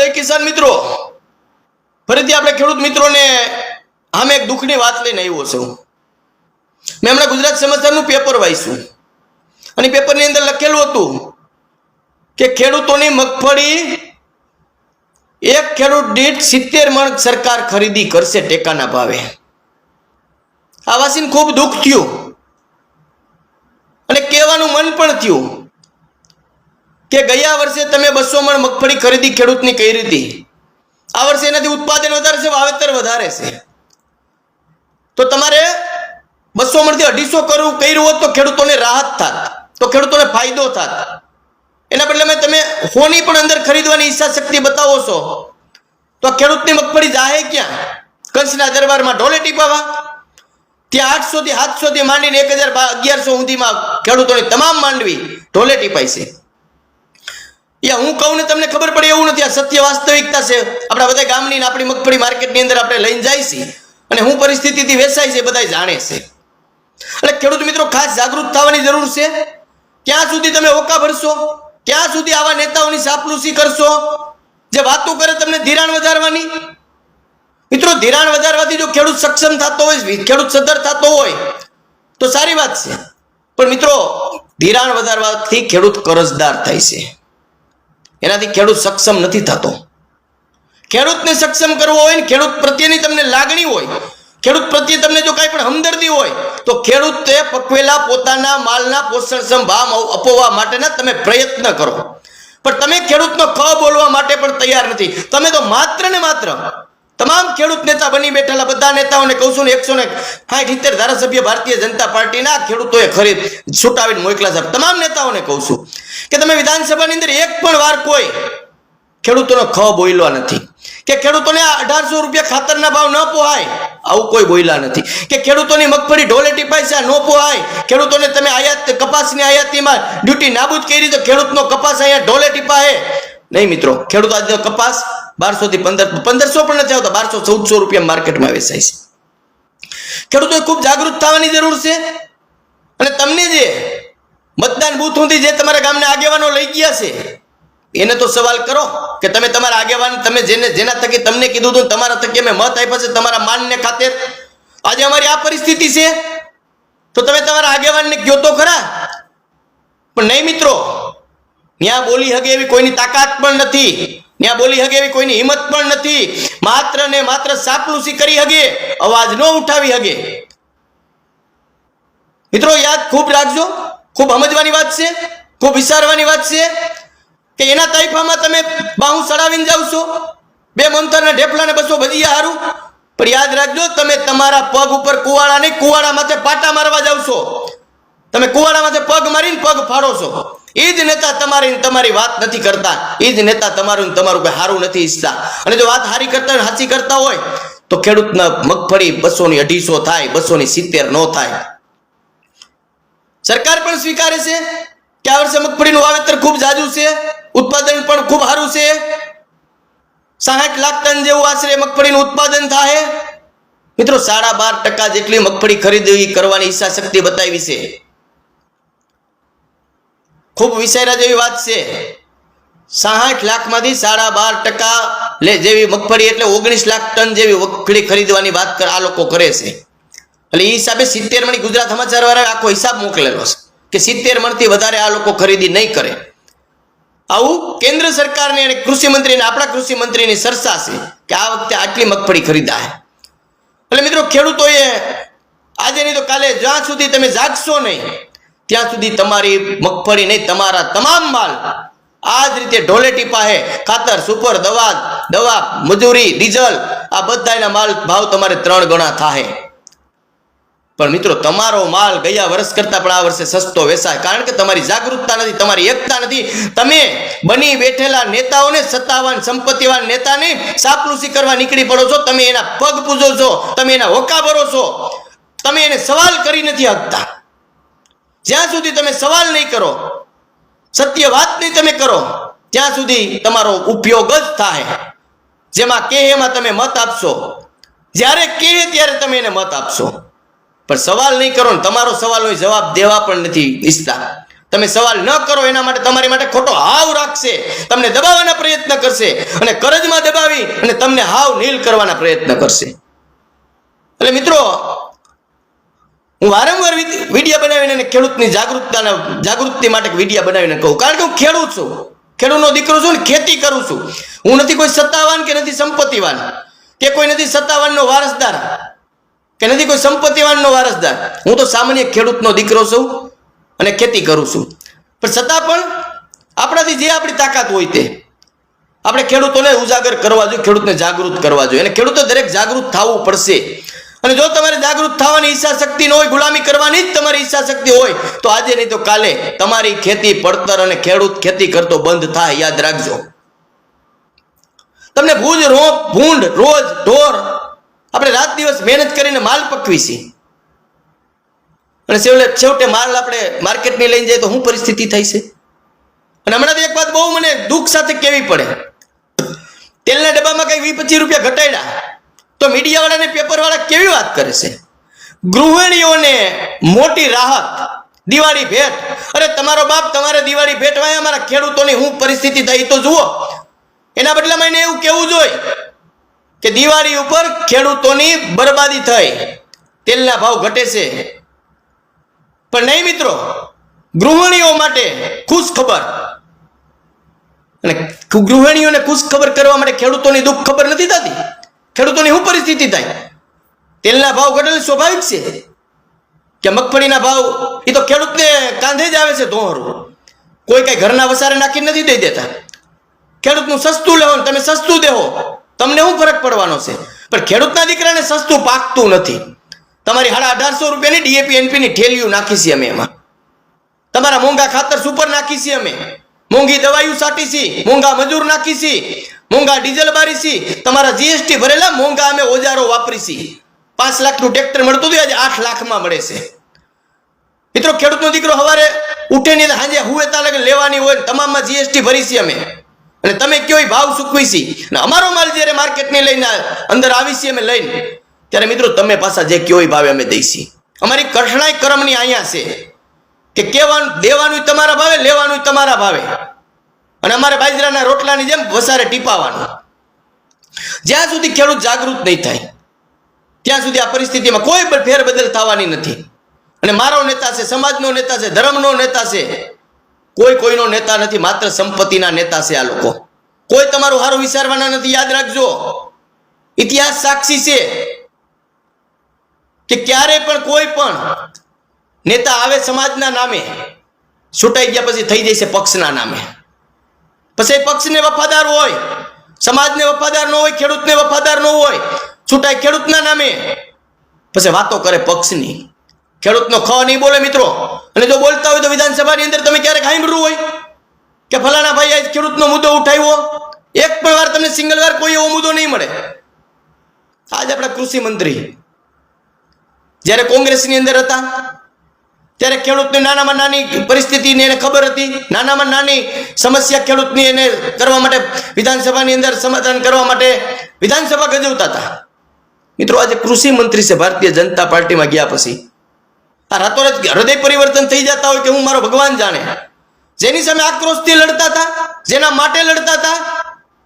જય કિસાન મિત્રો? ફરીથી આપણે ખેડૂત મિત્રોને આમે એક દુઃખની વાત લઈને આવ્યો છું. મેં હમણાં ગુજરાત સમાચારનું પેપર વાંચ્યું. અને પેપરની અંદર લખેલું હતું કે ખેડૂતોની મગફળી એક ખેડૂત દીઠ સિત્તેર મણ સરકાર ખરીદી કરશે ટેકાના ભાવે. આ વાસીને ખૂબ દુઃખ થયું. અને કહેવાનું મન પણ થયું કે ગયા વર્ષે તમે બસો મણ મગફળી ખરીદી ખેડૂતની કરી હતી? આ વર્ષે એનાથી ઉત્પાદન વધારે છે, વાવેતર વધારે છે. તો તમારે બસો મણથી અઢીસો કરવું કર્યું હોત તો ખેડૂતોને રાહત થાત, તો ખેડૂતોને ફાયદો થાત. એના બદલે તમે હોની પણ અંદર ખરીદવાની ઈચ્છા શક્તિ બતાવો છો. તો ખેડૂતની મગફળી જાહે ક્યાં? કંસના દરબારમાં ઢોલે ટીપાવા. ત્યાં આઠસો થી સાતસો થી માંડીને એક હજાર અગિયારસો સુધીમાં ખેડૂતોની તમામ માંડવી ઢોલે ટીપાય છે. યા, હું કહું ને તમને ખબર પડે એવું નથી, આ સત્ય વાસ્તવિકતા છે. આપણા બધા ગામની આપણી મગફળી માર્કેટની અંદર આપણે લઈને જાય છે અને હું પરિસ્થિતિથી વેચાય છે બધા જાણે છે. એટલે ખેડૂત મિત્રો, ખાસ જાગૃત થવાની જરૂર છે. ક્યાં સુધી તમે ઓકા ભરશો? ક્યાં સુધી આવા નેતાઓની સાપલુસી કરશો? જે વાતો કરે તમને ધિરાણ વધારવાની? મિત્રો, ધિરાણ વધારવાથી જો ખેડૂત સક્ષમ થતો હોય ખેડૂત સદ્ધર થતો હોય, તો સારી વાત છે. પણ મિત્રો, ધિરાણ વધારવાથી ખેડૂત કરજદાર થાય છે. એનાથી ખેડૂત સક્ષમ નથી થતો. ખેડૂતને સક્ષમ કરવો હોય ને ખેડૂત પ્રત્યેની તમને લાગણી હોય, ખેડૂત પ્રત્યે તમને જો કાંઈ પણ હમદર્દી હોય, તો ખેડૂતે પકવેલા પોતાના માલના પોષણક્ષમ ભાવ અપોવા માટેના તમે પ્રયત્ન કરો. પણ તમે ખેડૂતનો ખ બોલવા માટે પણ તૈયાર નથી. તમે તો માત્ર ને માત્ર તમામ ખેડૂત નેતા બની બેઠેલા બધા નેતાઓને કહું છું એકસો ને સાઠ સિત્તેર ધારાસભ્ય ભારતીય જનતા પાર્ટીના ખેડૂતોએ ખરીદ છૂટાવીને મોકલા સાહેબ તમામ નેતાઓને કહું છું કે તમે વિધાનસભાની અંદર એક પણ વાર કોઈ ખેડૂતોનો ખ બોલવા નથી. કે ખેડૂતોને અઢારસો રૂપિયા ખાતરના ભાવ ન પોહાય, આવું કોઈ બોલ્યા નથી. કે ખેડૂતોની મગફળી ઢોલે ટીપાય છે ન પોહાય, ખેડૂતોને તમે આયાત કપાસની આયાતીમાં ડ્યુટી નાબૂદ કરી તો ખેડૂતનો કપાસ અહીંયા ઢોલે ટીપાય. નહીં મિત્રો, ખેડૂત આજે કપાસ બારસો થી પંદર પંદરસો પણ નથી આવતા, બારસો ચૌદસો રૂપિયા માર્કેટમાં વેચાય છે. ખેડૂતોએ ખૂબ જાગૃત થવાની જરૂર છે. અને તમને જે મતદાન બૂથ સુધી જે તમારા ગામના આગેવાનો લઈ ગયા છે, એને તો સવાલ કરો કે તમે તમારા આગેવાન, તમે જેને, જેના થકી તમને કીધું હતું તમારા થકી અમે મત આપ્યા છે તમારા માનને ખાતર. આજે અમારી આ પરિસ્થિતિ છે. તો તમે તમારા આગેવાનને કહો તો ખરા. પણ નહીં મિત્રો ત્યાં બોલી હગે એવી કોઈની તાકાત પણ નથી. ત્યાં બોલી હગે એવી કોઈની હિંમત પણ નથી. માત્ર ને માત્ર સાપલુસી કરી હગે, અવાજ ન ઉઠાવી હગે. મિત્રો યાદ ખૂબ રાખજો, ખૂબ સમજવાની વાત છે, ખૂબ વિચારવાની વાત છે કે એના તાઇફામાં તમે બાહુ સડાવીને જાવ છો, બે મંતરના ઢેફલાને બસો ભજીયા હારું. પણ યાદ રાખજો, તમે તમારા પગ ઉપર કુવાડા નહીં કુવાડા માથે પાટા મારવા જાવ છો. તમે કુવાડા માથે પગ મારીને પગ ફાડો છો. એ જ નેતા તમારી તમારી વાત નથી કરતા. એ જ નેતા તમારું તમારું કોઈ સારું નથી ઈચ્છતા. અને જો વાત સારી કરતા સાચી કરતા હોય, તો ખેડૂતના મગફળી બસો ની અઢીસો થાય બસો ની સિત્તેર નો થાય. સરકાર પણ સ્વીકારે છે કે આ વર્ષે મગફળીનું વાવેતર ખૂબ જાજુ છે, ઉત્પાદન પણ ખૂબ સારું છે. સાહીઠ લાખ ટન જેવું આશરે મગફળીનું ઉત્પાદન થાય. મિત્રો, સાડા બાર ટકા જેટલી મગફળી ખરીદી કરવાની ઈચ્છા શક્તિ બતાવી છે. ખૂબ વિચાર્યા જેવી વાત છે. સાહીઠ લાખમાંથી સાડા બાર ટકા લે જેવી મગફળી એટલે ઓગણીસ લાખ ટન જેવી મગફળી ખરીદવાની વાત કર આ લોકો કરે છે. એટલે એ હિસાબે સિત્તેર મણી ગુજરાત સમાચાર વાળાએ આખો હિસાબ મોકલેલો છે કે સિત્તેર મણથી વધારે આ લોકો ખરીદી નહીં કરે. આવું કેન્દ્ર સરકારની અને કૃષિ આપણા કૃષિ મંત્રીની છે કે આ વખતે આટલી મગફળી ખરીદાય. એટલે મિત્રો ખેડૂતોએ આજે નહીં તો કાલે જ્યાં સુધી તમે જાગશો નહીં ત્યાં સુધી તમારી મગફળી નહીં, તમારા તમામ માલ આ જ રીતે ઢોલેટી પાસે ખાતર, સુપર, દવા દવા, મજૂરી, ડીઝલ, આ બધાના માલ ભાવ તમારે ત્રણ ગણા થાય પણ મિત્રો, તમારો માલ ગયા વર્ષ કરતા પણ આ વર્ષે સસ્તો વેચાય. કારણ કે તમારી જાગૃતતા નથી, તમારી એકતા નથી. તમે બની બેઠેલા નેતાઓને સત્તાવાન, સંપત્તિવાન નેતાને સાપલુસી કરવા નીકળી પડો છો, તમે એના પગ પૂજો છો તમે એના હોકા ભરો છો તમે એને સવાલ કરી નથી હકતા. જ્યાં સુધી તમે સવાલ નહીં કરો, સત્ય વાત નહીં તમે કરો, ત્યાં સુધી તમારો ઉપયોગ જ થાય. જેમાં કે એમાં તમે મત આપશો, જ્યારે કહે ત્યારે તમે એને મત આપશો. પણ સવાલ નહીં કરો ને તમારો સવાલનો જવાબ દેવા પણ નથી ઈચ્છતા. તમે સવાલ ન કરો એના માટે તમારી માટે ખોટો હાવ રાખશે, તમને દબાવવાના પ્રયત્ન કરશે અને કરજમાં દબાવી અને તમને હાવ નીલ કરવાના પ્રયત્ન કરશે. એટલે મિત્રો હું વારંવાર વિડીયા બનાવીને ખેડૂતની જાગૃતતાના જાગૃતિ માટે વિડીયા બનાવીને કહું. કારણ કે હું ખેડૂત છું. ખેડૂતનો દીકરો છું ને ખેતી કરું છું. હું નથી કોઈ સત્તાવાન કે નથી સંપત્તિવાન. કે કોઈ નથી સત્તાવાનનો વારસદાર કે નથી કોઈ સંપત્તિવાનનો વારસદાર. હું તો સામાન્ય ખેડૂતનો દીકરો છું અને ખેતી કરું છું. પણ છતાં પણ આપણાથી જે આપણી તાકાત હોય તે આપણે ખેડૂતોને ઉજાગર કરવા જોઈએ, ખેડૂતને જાગૃત કરવા જોઈએ. અને ખેડૂતો દરેક જાગૃત થવું પડશે. અને જો તમારે જાગૃત થવાની ઈચ્છા શક્તિ ન હોય, ગુલામી કરવાની જ તમારી ઈચ્છા શક્તિ હોય, તો આજે નહીં તો કાલે તમારી ખેતી, પડતર અને ખેડૂત ખેતી કરતો બંધ થાય, યાદ રાખજો. તમને ભૂજ રોપ ભૂંડ, રોજ, ઢોર, આપણે રાત દિવસ મહેનત કરીને માલ પકવીશી અને છેવટે છેવટે માલ આપણે માર્કેટની લઈને જઈએ તો શું પરિસ્થિતિ થાય છે? અને હમણાં એક વાત બહુ મને દુઃખ સાથે કહેવી પડે. તેલના ડબ્બામાં કઈ વીસ પચીસ રૂપિયા ઘટાડ્યા. તો મીડિયાવાળાને પેપરવાળા કેવી વાત કરે છે? ગૃહિણીઓને મોટી રાહત, દિવાળી ભેટ. અરે, તમારો બાપ તમારે દિવાળી ભેટ વાય અમારા ખેડૂતોની શું પરિસ્થિતિ થઈ તો જુઓ. એના બદલામાં એને એવું કેવું જોઈએ કે દિવાળી ઉપર ખેડૂતોની બરબાદી થઈ. તેલના ભાવ ઘટે છે. પણ નહીં મિત્રો, ગૃહિણીઓ માટે ખુશ ખબર. અને ગૃહિણીઓને ખુશ ખબર કરવા માટે ખેડૂતોની દુઃખ ખબર નથી થતી. ખેડૂતોની શું પરિસ્થિતિ થાય? તેલના ભાવ ઘટેલ સ્વાભાવિક છે. કે મગફળીના ભાવ, એ તો ખેડૂતને કાંધે જ આવે છે ધોહરું કોઈ કઈ ઘરના વસારે નાખી નથી દઈ દેતા. ખેડૂતનું સસ્તું લેવો ને તમે સસ્તું દેવો તમને શું ફરક પડવાનો છે? પણ ખેડૂતના દીકરાને સસ્તું પાકતું નથી. તમારી સાડા અઢારસો રૂપિયાની ડીએપી એનપીની ઠેલીઓ નાખી છે અમે એમાં. તમારા મોંઘા ખાતર સુપર નાખી છીએ અમે. મોંઘી દવાઈઓ સાટીસી મોંઘા મજૂર નાખીશી મોંઘા ડીઝલ બારી છી તમારા જીએસટી ભરેલા મોંઘા અમે ઓજારો વાપરીશી. પાંચ લાખનું ટ્રેક્ટર મળતું હતું, આજે આઠ લાખમાં મળે છે. મિત્રો, ખેડૂતનો દીકરો સવારે ઉઠે નહીં સાંજે હુએ તાલે લેવાની હોય તમામમાં જીએસટી ભરી છીએ અમે. અને તમે કયો ભાવ ચૂકવી અને અમારો માલ જ્યારે માર્કેટને લઈને અંદર આવીશી અમે લઈને, ત્યારે મિત્રો, તમે પાછા જે કયો ભાવે અમે દઈશી. અમારી કઠણાઈ કરમની અહીંયા છે. કે કહેવાનું દેવાનું તમારા ભાવે, લેવાનું તમારા ભાવે. અને અમારે બાજરાના રોટલાની જેમ વસારે ટીપાવાનું. જ્યાં સુધી ખેડૂત જાગૃત નહીં થાય, ત્યાં સુધી આ પરિસ્થિતિમાં કોઈ પણ ફેરબદલ થવાની નથી. અને મારો નેતા છે, સમાજનો નેતા છે, ધર્મનો નેતા છે, કોઈ કોઈનો નેતા નથી, માત્ર સંપત્તિના નેતા છે આ લોકો. કોઈ તમારું સારું વિચારવાના નથી, યાદ રાખજો. ઇતિહાસ સાક્ષી છે કે ક્યારે પણ કોઈ પણ નેતા આવે સમાજના નામે. છૂટાઈ ગયા પછી થઈ જશે પક્ષના નામે. પછી પક્ષને વફાદાર હોય, સમાજને વફાદાર ન હોય, ખેડૂતને વફાદાર ન હોય, છૂટાય ખેડૂતના નામે. પછી વાતો કરે પક્ષની. ખેડૂતનો ખ નહીં બોલે મિત્રો. અને જો બોલતા હોય તો વિધાનસભાની અંદર તમે ક્યારેક સાંભળ્યું હોય કે ફલાણા ભાઈ આજ ખેડૂતનો મુદ્દો ઉઠાવ્યો? એક પણ વાર તમને સિંગલ વાર કોઈ એવો મુદ્દો નહીં મળે. આજ આપણા કૃષિ મંત્રી. જ્યારે કોંગ્રેસની અંદર હતા ત્યારે ખેડૂતની નાનામાં નાની પરિસ્થિતિની એને ખબર હતી. નાનામાં નાની સમસ્યા ખેડૂતની એને કરવા માટે વિધાનસભાની અંદર સમાધાન કરવા માટે વિધાનસભા ગજવતા હતા. મિત્રો, આજે કૃષિ મંત્રી છે, ભારતીય જનતા પાર્ટીમાં ગયા પછી. આ રાતોરાત હૃદય પરિવર્તન થઈ જતા હોય કે હું મારો ભગવાન જાણે. જેની સામે આક્રોશથી લડતા હતા, જેના માટે લડતા હતા,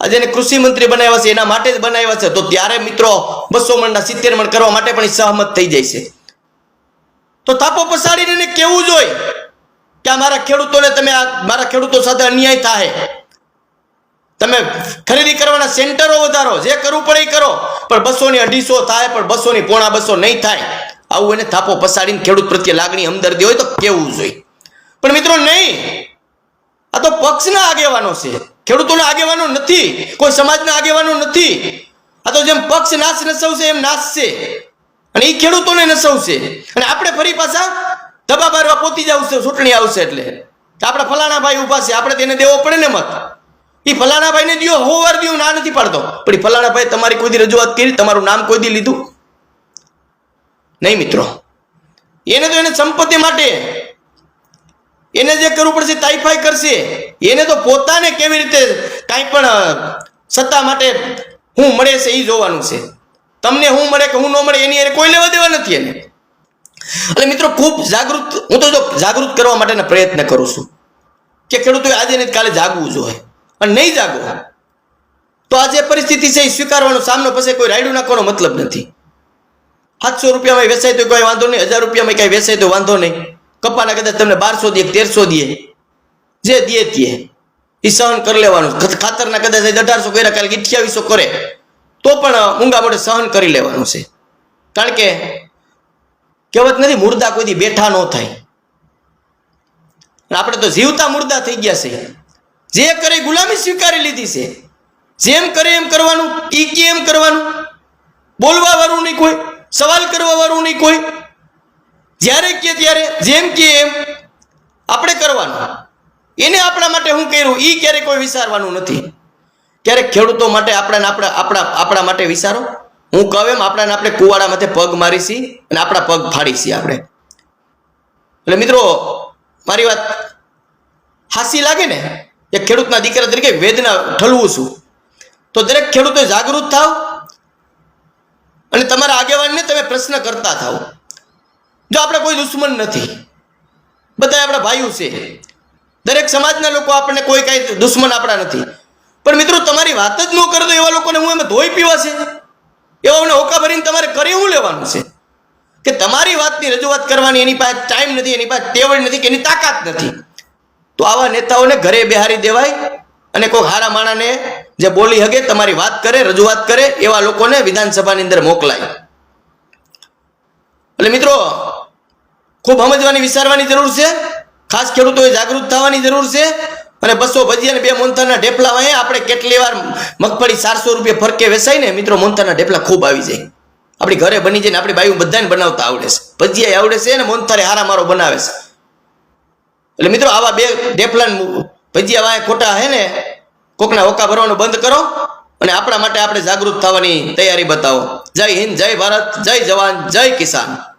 આજે એને કૃષિ મંત્રી બનાવ્યા છે, એના માટે જ બનાવ્યા છે. તો ત્યારે મિત્રો, બસો મણના સિત્તેર મણ કરવા માટે પણ સહમત થઈ જાય છે. તો થાપો પસાડીને એને કેવું જોઈએ કે આ મારા ખેડૂતોને તમે મારા ખેડૂતો સાથે અન્યાય થાય તમે ખરીદી કરવાના સેન્ટરો વધારો, જે કરવું પડે એ કરો. પણ બસો ની અઢીસો થાય, પણ બસો ની પોણા બસો નહીં થાય. આવું એને થાપો પસાડીને ખેડૂત પ્રત્યે લાગણી હમદર્દી હોય તો કેવું જોઈએ. પણ મિત્રો નહીં. આ તો પક્ષના આગેવાનો છે. ખેડૂતોના આગેવાનો નથી. કોઈ સમાજના આગેવાનો નથી. આ તો જેમ પક્ષ નાશ નસવશે એમ નાશશે અને એ ખેડૂતોને નસવશે. અને આપણે ફરી પાછા દબા બારવા પોતી જવું ચૂંટણી આવશે એટલે. આપણા ફલાણા ભાઈ ઊભા છે, આપણે તેને દેવો પડે ને મત. એ ફલાણા ભાઈને દિયો હોવાર દિયો, ના નથી પાડતો. પણ એ ફલાણા ભાઈ તમારી કોઈ રજૂઆત કરી, તમારું નામ કોઈ દી લીધું? નહીં મિત્રો. એને તો એને સંપત્તિ માટે એને જે કરવું પડશે, તાઈફાઈ કરશે. એને તો પોતાને કેવી રીતે કાંઈ પણ સત્તા માટે હું મળે છે એ જોવાનું છે. તમને હું મળે કે હું ન મળે એની એને કોઈ લેવા દેવા નથી એને. એટલે મિત્રો ખૂબ જાગૃત, હું તો જો જાગૃત કરવા માટેના પ્રયત્ન કરું છું કે ખેડૂતોએ આજે નહીં કાલે જાગવું જોઈએ અને નહીં જાગો તો આ જે પરિસ્થિતિ છે એ સ્વીકારવાનો સામનો પછી કોઈ રાયડું નાખવાનો મતલબ નથી. સાતસો રૂપિયામાં વેચાય તો કોઈ વાંધો નહીં, હજાર રૂપિયામાં કાંઈ વેચાય તો વાંધો નહીં. કપાના કદાચ તમને બારસો દે, તેરસો દે, જે દે તે. એ સહન કરી લેવાનું. ખાતરના કદાચ અઢારસો કર્યા, કાલે અઠ્યાવીસો કરે. તો પણ ઊંઘા મોઢે સહન કરી લેવાનું છે. કારણ કે કહેવત નથી, મુર્દા કોઈથી બેઠા ન થાય. આપણે તો જીવતા મુર્દા થઈ ગયા છે. જે કરે ગુલામી સ્વીકારી લીધી છે. જેમ કરે એમ કરવાનું, ઈ કેમ કરવાનું. બોલવા વાળું નહીં કોઈ, સવાલ કરવા વાળું નહીં કોઈ. જ્યારે કે ત્યારે, જેમ કે એમ, આપણે કરવાનું. એને આપણા માટે હું કર્યું એ ક્યારે કોઈ વિચારવાનું નથી. ક્યારેક ખેડૂતો માટે આપણાને આપણા આપણા આપણા માટે વિચારો. હું કહું એમ, આપણાને આપણે કુવાડા માથે પગ મારીશી અને આપણા પગ ફાડીશી આપણે. એટલે મિત્રો, મારી વાત હાસી લાગે ને? એ ખેડૂતના દીકરા તરીકે વેદના ઠલવું છું. તો દરેક ખેડૂતો જાગૃત થાવ અને તમારા આગેવાનને તમે પ્રશ્ન કરતા થાવ. જો આપણે કોઈ દુશ્મન નથી બધા આપણા ભાઈઓ છે. દરેક સમાજના લોકો આપણને કોઈ કાંઈ દુશ્મન આપણા નથી. પણ મિત્રો, તમારી વાત જ ન કરે તો એવા લોકોને હું એમાં ધોઈ પીવા છે. એવાને હોકા ભરીને તમારે કરી હું લેવાનું છે? કે તમારી વાતની રજૂઆત કરવાની એની પાસે ટાઈમ નથી, એની પાસે ટેવડ નથી, કે એની તાકાત નથી. તો આવા નેતાઓને ઘરે બેહારી દેવાય અને કોઈ હારા માણાને જે બોલી હગે, તમારી વાત કરે, રજૂઆત કરે, એવા લોકોને વિધાનસભાની અંદર મોકલાય. એટલે મિત્રો, ખૂબ સમજવાની, વિચારવાની જરૂર છે. ખાસ ખેડૂતોએ જાગૃત થવાની જરૂર છે. અને બસો ભજીયા બે મોનથાના ઢેપલા હોય આપણે કેટલી વાર મગફળી ચારસો રૂપિયા ફરકે વેસાય ને, મિત્રો મોનથાના ઢેપલા ખૂબ આવી જાય. આપણી ઘરે બની જાય ને, આપણી બાયું બધાને બનાવતા આવડે છે. ભજીયા આવડે છે ને મોનથારે હારા મારો બનાવે છે. એટલે મિત્રો, આવા બે ઢેપલા ભજીયા વાય ખોટા હે ને, કોકના હોકા ભરવાનું બંધ કરો અને આપણા માટે આપણે જાગૃત થવાની તૈયારી બતાવો. જય હિન્દ, જય ભારત, જય જવાન, જય કિસાન.